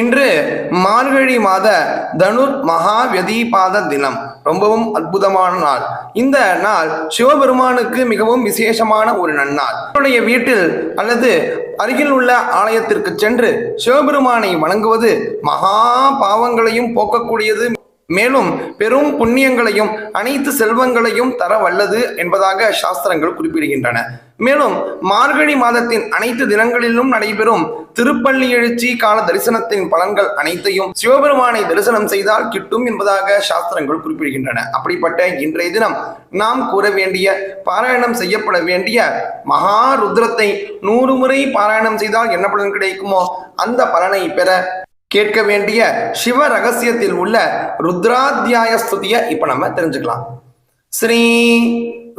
இன்று மார்கழி மாத தனுர் மகா வெதீபாத தினம். ரொம்பவும் அற்புதமான நாள். இந்த நாள் சிவபெருமானுக்கு மிகவும் விசேஷமான ஒரு நன்னாள். உங்களுடைய வீட்டில் அல்லது அருகில் உள்ள ஆலயத்திற்கு சென்று சிவபெருமானை வணங்குவது மகா பாவங்களையும் போக்கக்கூடியது. மேலும் பெரும் புண்ணியங்களையும் அனைத்து செல்வங்களையும் தர வல்லது என்பதாக சாஸ்திரங்கள் குறிப்பிடுகின்றன. மேலும் மார்கழி மாதத்தின் அனைத்து தினங்களிலும் நடைபெறும் திருப்பள்ளி எழுச்சி கால தரிசனத்தின் பலன்கள் அனைத்தையும் சிவபெருமானை தரிசனம் செய்தால் கிட்டும் என்பதாக சாஸ்திரங்கள் குறிப்பிடுகின்றன. அப்படிப்பட்ட இன்றைய தினம் நாம் கூற வேண்டிய பாராயணம் செய்யப்பட வேண்டிய மகா ருத்ரத்தை நூறு முறை பாராயணம் செய்தால் என்ன பலன் கிடைக்குமோ அந்த பலனை பெற கேட்க வேண்டிய சிவ ரகசியத்தில் உள்ள ருத்ராத்தியாய ஸ்துதியை இப்போ நம்ம தெரிஞ்சுக்கலாம். ஸ்ரீ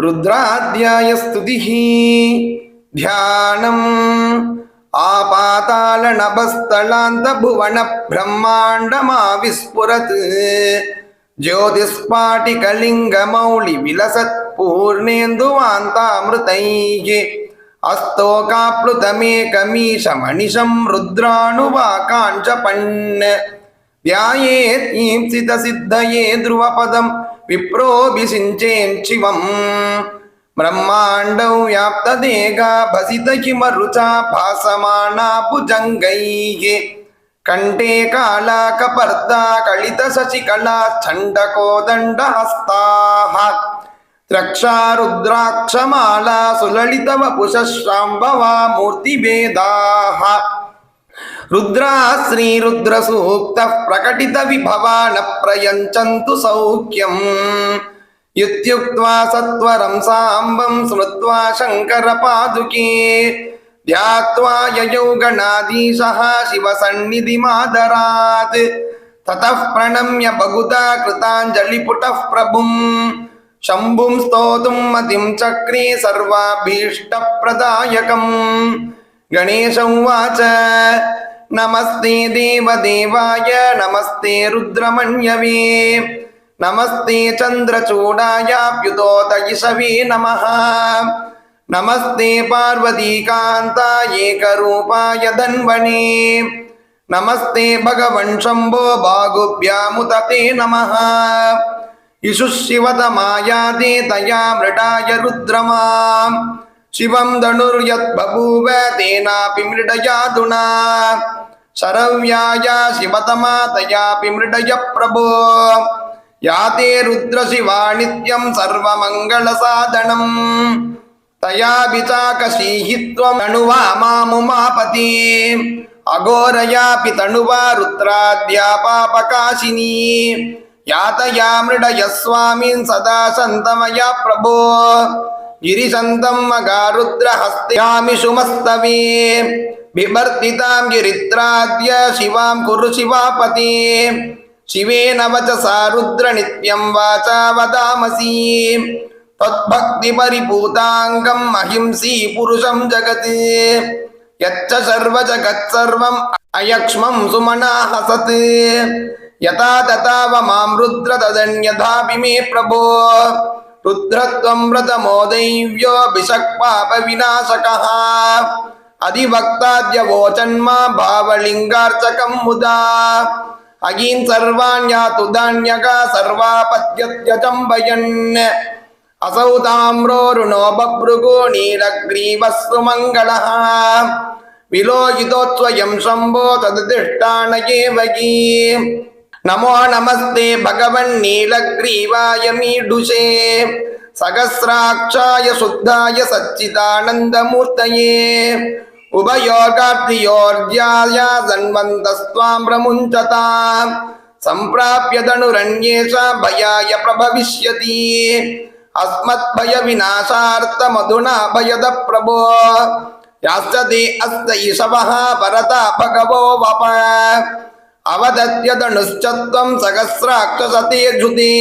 ருத்ராத்தியாய ஸ்துதி தியானம். ஆபாதாள நபஸ்தலாந்த புவன ஜோதிஷ் ஜோதிஸ்பாட்டி கலிங்க மௌலி விலசத் பூர்ணேந்து வாந்தாமிருதையே అస్తోకాప్లుతమేకమీశమణిశం రుద్రాణువాకాంక్షపణ్ వ్యాయేత్యీప్సిత సిద్ధయే ధ్రువపదం విప్రోభిషించేంశివం బ్రహ్మాండం వ్యాప్తదేగా భసిత కిమరుచా భాసమానా భుజంగై కంఠే కాళాకపర్దా కళిత శశికళా చండకోదండహస్తా रुद्राक्षमाला सुललितवपुषश्राम्भवा मूर्तिभेदाः रुद्रा श्रीरुद्रसूक्तः प्रकटितविभवा न प्रयच्छन्तु सौख्यम् इत्युक्त्वा सत्वरं साम्बं स्मृत्वा शङ्करपादुके ध्यात्वा ययौ गणाधीशः शिवसन्निधिमादरात् ततः प्रणम्य बहुधा कृताञ्जलिपुटः प्रभुम् शम्भुं स्तोतुं मतिं चक्रे सर्वाभीष्टप्रदायकम् गणेश उवाच नमस्ते देवदेवाय नमस्ते रुद्रमण्यवे नमस्ते चन्द्रचूडायाप्युतोतयिषवे नमः नमस्ते पार्वतीकान्ताय एकरूपाय धन्वने नमस्ते भगवन् शम्भो बाहुभ्यामुतते नमः இசுஷிவதமாயாதே தயா மிருடாய ருத்ரமாம். சிவம் தனுர்யத் பபூவ தேனாபி மிருடயா துணா சரவ்யாயா சிவதமா தயாபி மிருடய பிரபோ. யாதே ருத்ரசிவா நித்யம் சர்வமங்கள சாதனம். தயாபிதாகசீஹித்வம் தனுவா மாமுமாபதி அகோரயாபி தனுவா ருத்ராத்யா பாபகாசினி मृडय स्वामीन् सदा सन्तमया प्रभो गिरिशन्तं मगारुद्रहस्त्यामिषु मस्तवे बिभर्तितां गिरित्राद्य शिवां कुरु शिवापति शिवेन वचसा रुद्रनित्यं वाचा वदामसि त्वद्भक्तिपरिपूताङ्गम् अहिंसी पुरुषं जगत् यच्च सर्वजगत्सर्वम् अयक्ष्मं सुमना हसत् यथा तथाव मां रुद्र तदन्यथापि मे प्रभो रुद्रत्वं व्रतमो दैव्योऽभिषक्पापविनाशकः अधिभक्ताद्यवोचन्मा भावलिङ्गार्चकं मुदा अगीन् सर्वान् यातु धान्यका सर्वापद्यत्यजम्बयन् असौ ताम्रोरुणो बभ्रुगो नीलग्रीवस्तु मङ्गलः विलोहितोत्स्वयं शम्भो तदधिष्ठान एव गी नमो नमस्ते भगवन्नीलग्रीवाय मीडुषे सहस्राक्षाय शुद्धाय सच्चिदानन्दमूर्तये उभयोगार्तियोर्ध्याय सन्वन्तस्त्वां प्रमुञ्चताम् सम्प्राप्य धनुरन्येष भयाय प्रभविष्यति अस्मद्भयविनाशार्थमधुना भयद प्रभो याश्च ते अस्त ईशवः परता भगवो वप அவதத்யதனுஷ்சத்வம் சகசிராக்ஷசதீர்ஜுதி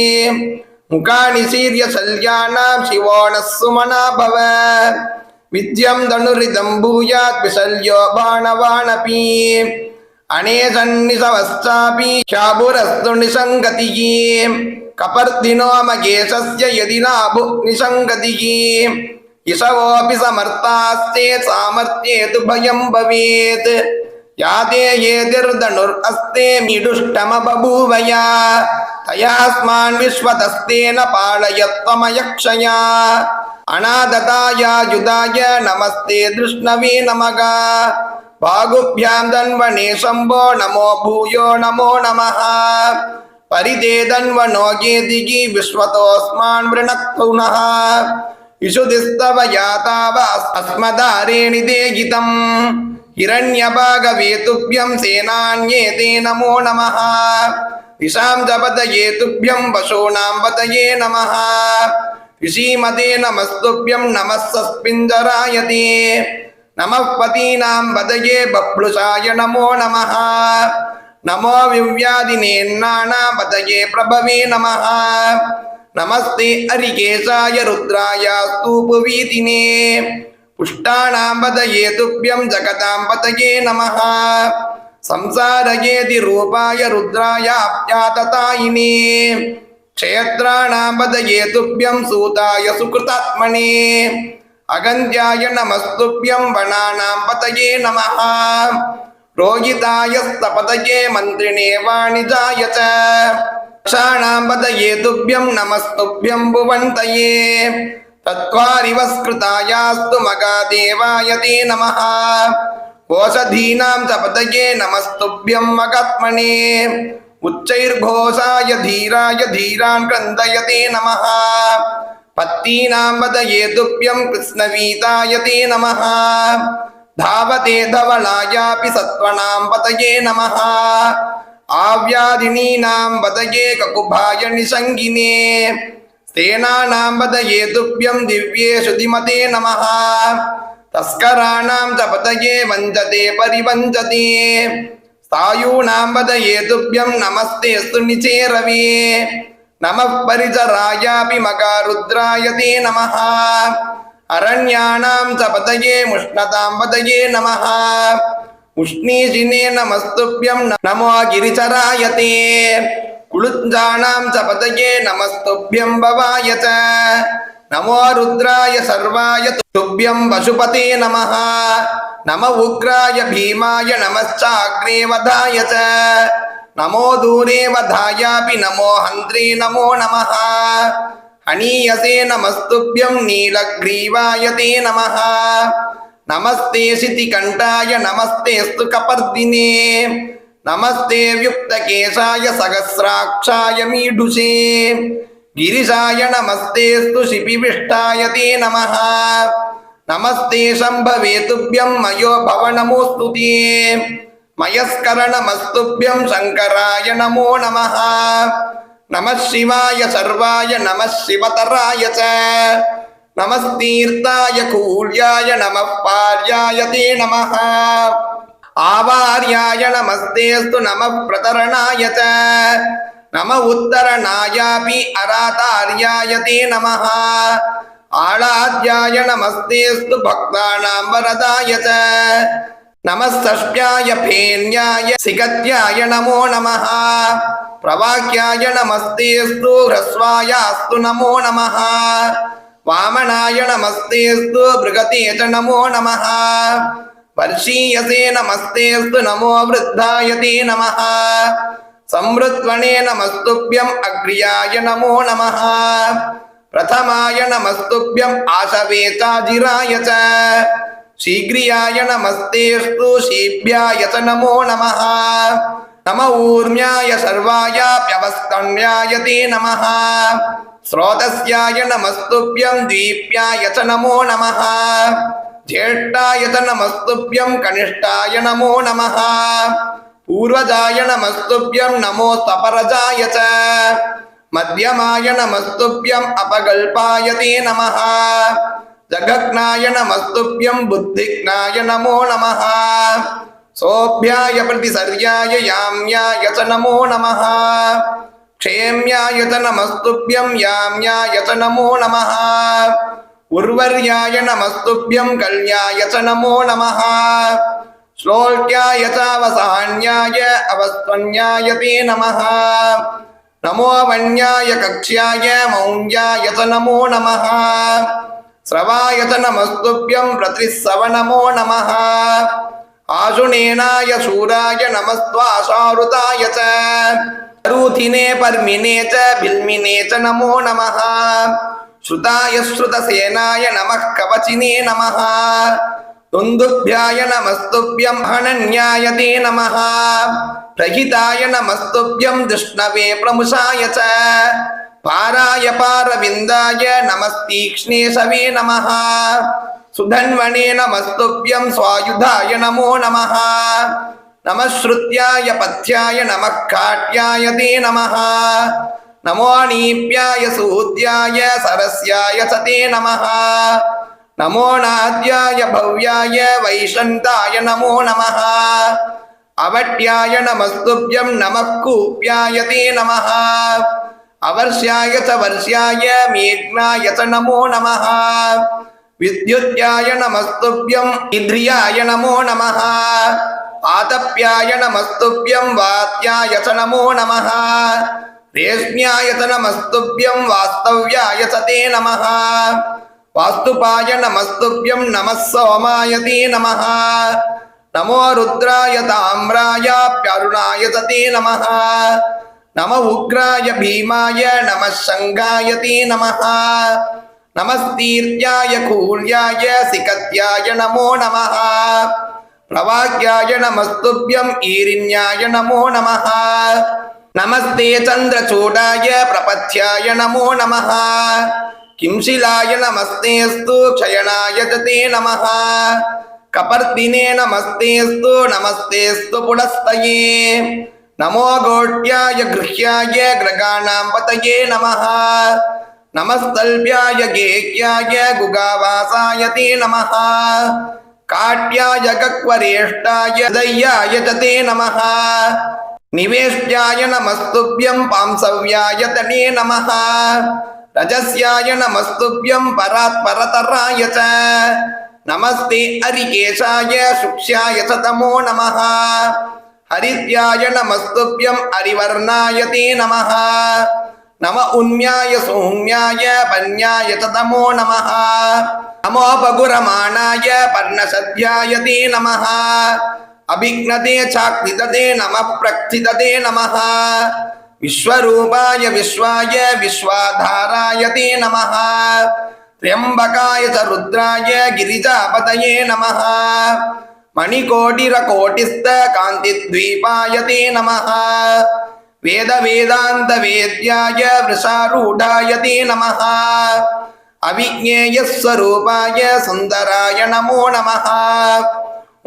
முகாணி சீரிய சல்யானாம் சிவோண சுமனா பவ. வித்யம் தனுரிதம் பூயாத் விசல்யோ பாணவானபி. அநேசன்னிசவஸ்தாபி ஷாபுரஸ்து நிசங்கதிகி. கபர்தினோ மகேசஸ்ய யதி நாபு நிசங்கதிகி. இசவோபி சமர்த்தாஸ்தே சாமர்த்தியே து பயம் பவேத். யாதே ஏதிர்தனுர் அஸ்தே மிடுஷ்டம பபூவயா தயாஸ்மான் விஸ்வதஸ்தேன பாலயத்வமயக்ஷயா? அநாததாயா யுதாய நமஸ்தே திருஷ்ணவே நமகா. பாகுபியாம் தன்வனே சம்போ நமோ பூயோ நமோ நமஹ. परिते तन्वनोगेदिगी विश्वतोऽस्मान् वृणक्पुनः इषुदिस्तव याताव अस्मदारेणि देहितम् गितम् हिरण्यभागवे तुभ्यं सेनान्येते नमो नमः दिशां च पतये तुभ्यं पशूनां पतये नमः ऋषीमते नमस्तुभ्यं नमः सस्मिञ्जराय ते नमः पतीनां पतये बप्लुषाय नमो नमः नमो विव्याधिनेन्नानापतये प्रभवे नमः नमस्ते हरिकेशाय रुद्राय स्तूपवीतिने पुष्टाणां पतये तुभ्यं जगतां पतये नमः संसारयेति रूपाय रुद्राय अप्याततायिने क्षेत्राणां पतये तुभ्यं सूताय सुकृतात्मने अगन्त्याय नमस्तुभ्यं वनानां पतये नमः रोहितायस्तपतये मन्त्रिणे वाणिजाय च क्षाणां पतये तुभ्यं नमस्तुभ्यं भुवन्तये तत्त्वारिवस्कृतायास्तु मगादेवाय ते नमः। ओषधीनां च पतये नमस्तुभ्यं मगात्मने। उच्चैर्घोषाय धीराय धीरान् क्रन्दयते नमः। पत्तीनां पतये तुभ्यं कृष्णवीताय ते नमः। धावते धवलायापि सत्त्वनां पतये नमः। आव्यादिनीनां पतये ककुभाय निषङ्गिने சேனாநாம்பத ஏதுப்யம் திவ்யே சுதிமதே நமஹா தஸ்கராணாம் தபதயே வஞ்சதே பரிவஞ்சதே சாயூநாம்பத ஏதுப்யம் நமஸ்தே சுனிச்சே ரவே நம பரிசராயாபி மகாருத்ராய தே நமஹா அரண்யானாம் சபதயே முஷ்ணதாம் பதயே நமஹா உஷ்ணீஜினே நமஸ்துப்யம் நமோ கிரிச்சராய தே குளுஞ்சானாம் சபதயே நமஸ்துபியம் பவாயச்ச நமோ ருத்ராய சர்வாய துப்பியம் பசுபதே நம நம உக்ராய பீமாய நமச்சாக்ரேவதாய ச. நமோ தூரேவதாயாபி நமோ ஹந்திரே நமோ நம ஹனீயசே நமஸ்துபியம் நீலக்ரீவாய தே நம நமஸ்தே சிதி கண்டாய நமஸ்தேஸ்து கபர்தினே ते नमः नमस्ते शितिकण्ठाय नमस्तेऽस्तु कपर्दिने नमस्ते व्युक्तकेशाय सहस्राक्षाय मीढुषे गिरिशाय नमस्तेऽस्तु शिपिविष्टाय ते नमः नमस्ते शम्भवे तुभ्यं मयो भव नमोऽस्तु ते मयस्करणमस्तुभ्यं शङ्कराय नमो नमः नमः शिवाय सर्वाय नमः शिवतराय च नमस्तीर्थाय कूल्याय नमः पार्याय ते नमः आवार्याय नमस्तेऽस्तु नमः प्रतरणाय च नम उत्तरणायापि अरातार्याय ते नमः आलाद्याय नमस्तेऽस्तु भक्तानां वरदाय च नमस्तष्प्याय फेन्याय सिगत्याय नमो नमः प्रवाक्याय नमस्तेऽस्तु ह्रस्वायास्तु नमो नमः वामनाय नमस्तेऽस्तु भृगते च नमो नमः वर्षीयसे नमस्तेऽस्तु नमो वृद्धाय ते नमः संवृत्वणे नमस्तुभ्यम् अग्र्याय नमो नमः प्रथमाय नमस्तुभ्यम् आशवे चाजिराय च शीघ्रियाय नमस्तेऽस्तु शीभ्याय च नमो नमः नम ऊर्म्याय सर्वायाप्यवस्तण्याय ते नमः स्रोतस्याय नमस्तुभ्यं दीप्याय च नमो नमः ज्येष्ठाय च नमस्तुभ्यं कनिष्ठाय नमो नमः पूर्वजाय नमस्तुभ्यं नमोस्तपरजाय च मध्यमाय नमस्तुभ्यम् अपकल्पाय ते नमः जगज्ञाय नमस्तुभ्यं बुद्धिज्ञाय नमो नमः सोऽभ्याय प्रतिसर्याय याम्याय च नमो नमः क्षेम्याय च नमस्तुभ्यं याम्याय च नमो नमः उर्वर्याय नमस्तुभ्यं कल्याय च नमो नमः श्लोक्याय चावसान्याय अवस्त्वन्याय ते नमः नमो वन्याय कक्ष्याय मौञ्याय च नमो नमः श्रवाय च नमस्तुभ्यं प्रतिस्सव नमो नमः आशुनेनाय शूराय नमस्त्वाशारुताय च रूथिने पर्मिने च बिल्मिने च नमो नमः ஸ்ருதாய ஸ்ருத சேனாய நம கவச்சினே நம தொந்துபியாய நமஸ்துபியம் ஹனன்யாயதே நம பிரகிதாய நமஸ்துபியம் திருஷ்ணவே பிரமுஷாய ச. பாராய பாரவிந்தாய நமஸ்தீக்ஷ்ணேசவே நம சுதன்வனே நமஸ்துபியம் சுவாயுதாய நமோ நம நமஸ்ருத்யாய பத்யாய நம காட்யாய தே நம நமோ நீப்யாய சூத்யாய சரஸ்யாய சதே நம நமோ நாத்யாய பவ்யாய வைஷந்தாய நமோ நம அவட்யாய நமஸ்துப்யம் நமக்கூப்யாய தே நம அவர்ஷாய ச வர்ஷாய மேக்னாய ச நமோ நம வித்யுத்யாய நமஸ்துப்யம் இந்திரியாய நமோ நம ஆதப்யாய நமஸ்துப்யம் வாத்யாய ச நமோ நம च नमो नमः रेष्म्याय च नमस्तुभ्यं वास्तव्याय च ते नमः वास्तुपाय नमस्तुभ्यं नमः सोमाय ते नमः नमो रुद्राय ताम्रायाप्यरुणाय च ते नमः नम उग्राय भीमाय नमः शङ्गाय ते नमः नमस्तीर्याय कूर्याय सिकत्याय नमो नमः प्रवाक्याय नमस्तुभ्यम् ईरिण्याय नमो नमः நமஸ்தே சந்திரச்சூடாய பிரபத்யாய நமோ நம கிம் சிலாய நமஸ்தேஸ்து க்ஷயணாய தே நம கபர்த்தினே நமஸ்தேஸ்து நமஸ்தேஸ்து புடஸ்தயே நமோ கோட்யாய கிருஹ்யாய கிரகாணாம் பதயே நம நமஸ்தல்வியாய கேக்யாய குகாவாசாய தே நம காட்யாய கக்வரேஷ்டாய தையாய ததே நமஹ நிவேஷ்டாய நமஸ்துப்யம் பாம்சவ்யாய தனே நமஹ ரஜஸ்யாய நமஸ்துப்யம் பராத் பரதராய ச நமஸ்தே ஹரிகேஷாய சுக்ஷாய சதமோ நமஹ ஹரித்யாய நமஸ்துப்யம் ஹரிவர்ணாய தே நமஹ நம உண்மியாய சௌமியாய பன்யாய ததமோ நம நமோ பகுரமானாய பர்ணசத்யாயதே நம அபிக்னதே சாக்திததே நம பிரக்திததே நம விஸ்வரூபாய விஸ்வாய விஸ்வாதாராய தே நம திரியம்பகாய ருத்ராய கிரிஜாபதயே நம மணிகோடிர கோட்டிஸ்த காந்தித்வீபாய தே நம वेदवेदान्तवेद्याय वृषारूढाय ते नमः अविज्ञेयस्वरूपाय सुन्दराय नमो नमः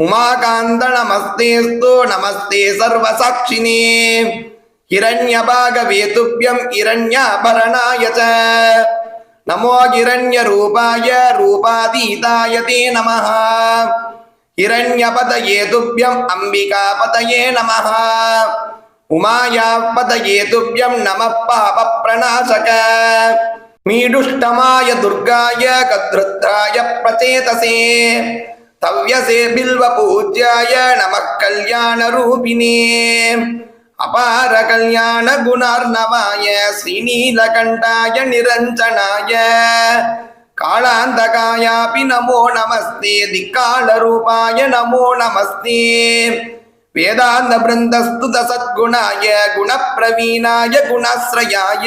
उमाकान्तनमस्तेऽस्तु नमस्ते सर्वसाक्षिणे हिरण्यभागवेतुभ्यं हिरण्याभरणाय च नमो हिरण्यरूपाय रूपातीताय ते नमः हिरण्यपतये तुभ्यम् अम्बिकापतये नमः உமாயாப்பதையே துவ்யம் நம பாப பிரணாசக மீடுஷ்டமாய துர்காய கத்ருத்ராய பிரச்சேதசே தவ்யசே பில்வ பூஜ்யாய நம கல்யாண ரூபினே. அபார கல்யாண குணார்ணவாய ஸ்ரீநீலகண்டாய நிரஞ்சனாய. காளாந்தகாயாபி நமோ நமஸ்தே திக்காள ரூபாய நமோ நமஸ்தே. வேதாந்த பிருந்தஸ்துத சத்குணாய குணப்பிரவீணாய குணாசிரயாய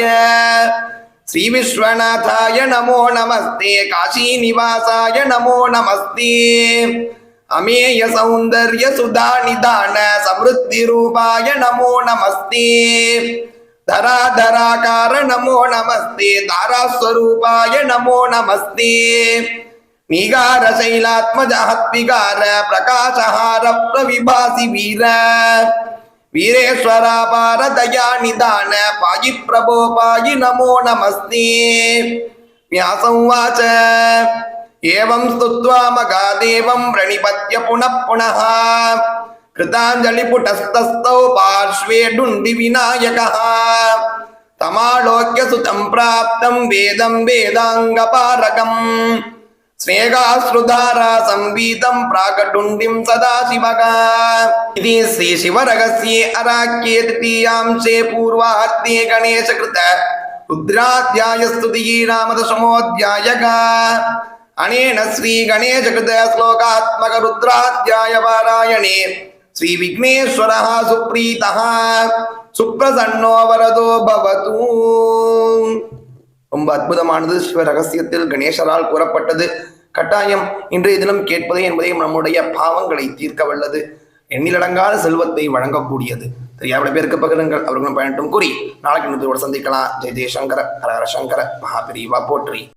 ஸ்ரீ விஸ்வநாதாய நமோ நமஸ்தே காஷி நிவாசாய நமோ நமஸ்தே அமேய சௌந்தர்ய சுதா நிதான சமிருத்தி ரூபாய நமோ நமஸ்தே தராதராகார நமோ நமஸ்தே தாராஸ்வரூபாய நமோ நமஸ்தே धारास्वरूपाय नमो नमस्ते नीगारशैलात्मजहत्विकार प्रकाशहार प्रविभासि वीर वीरेश्वरापार दयानिधान पायि प्रभो पायि नमो नमस्ते व्यासंवाच एवं स्तुत्वा मगादेवं प्रणिपत्य पुनः पुनः कृताञ्जलिपुटस्तस्थौ पार्श्वे डुण्डिविनायकः तमालोक्य सुतं प्राप्तं वेदं वेदाङ्गपारकम् स्नेहाश्रुधारा संवीतं प्राकटुण्डिं सदाशिवः इति श्रीशिवरहस्ये अराख्ये तृतीयांशे पूर्वार्थे गणेशकृत रुद्राध्यायस्तुतिः नामदशमोऽध्यायः அனேன ஸ்ரீ கணேசகிருத ஸ்லோகாத்மக ருத்ராத்யாய பாராயணே ஸ்ரீ விக்னேஸ்வர சுப்ரீதா சுப்ரசன்னோ வரதோ பவது ரொம்ப அற்புதமானது சிவ ரகசியத்தில் கணேசரால் கூறப்பட்டது கட்டாயம் இன்றைய தினம் கேட்பது என்பதையும் நம்முடைய பாவங்களை தீர்க்க வல்லது. எண்ணிலடங்காத செல்வத்தை வழங்கக்கூடியது. தெரியாவிட பேருக்கு பகிருங்கள். அவர்களும் பயணட்டும் கூறி நாளைக்கு இன்னொரு சந்திக்கலாம். ஜெய் ஜெயசங்கர ஹர ஹர சங்கர மகாபிரிவா போற்றி.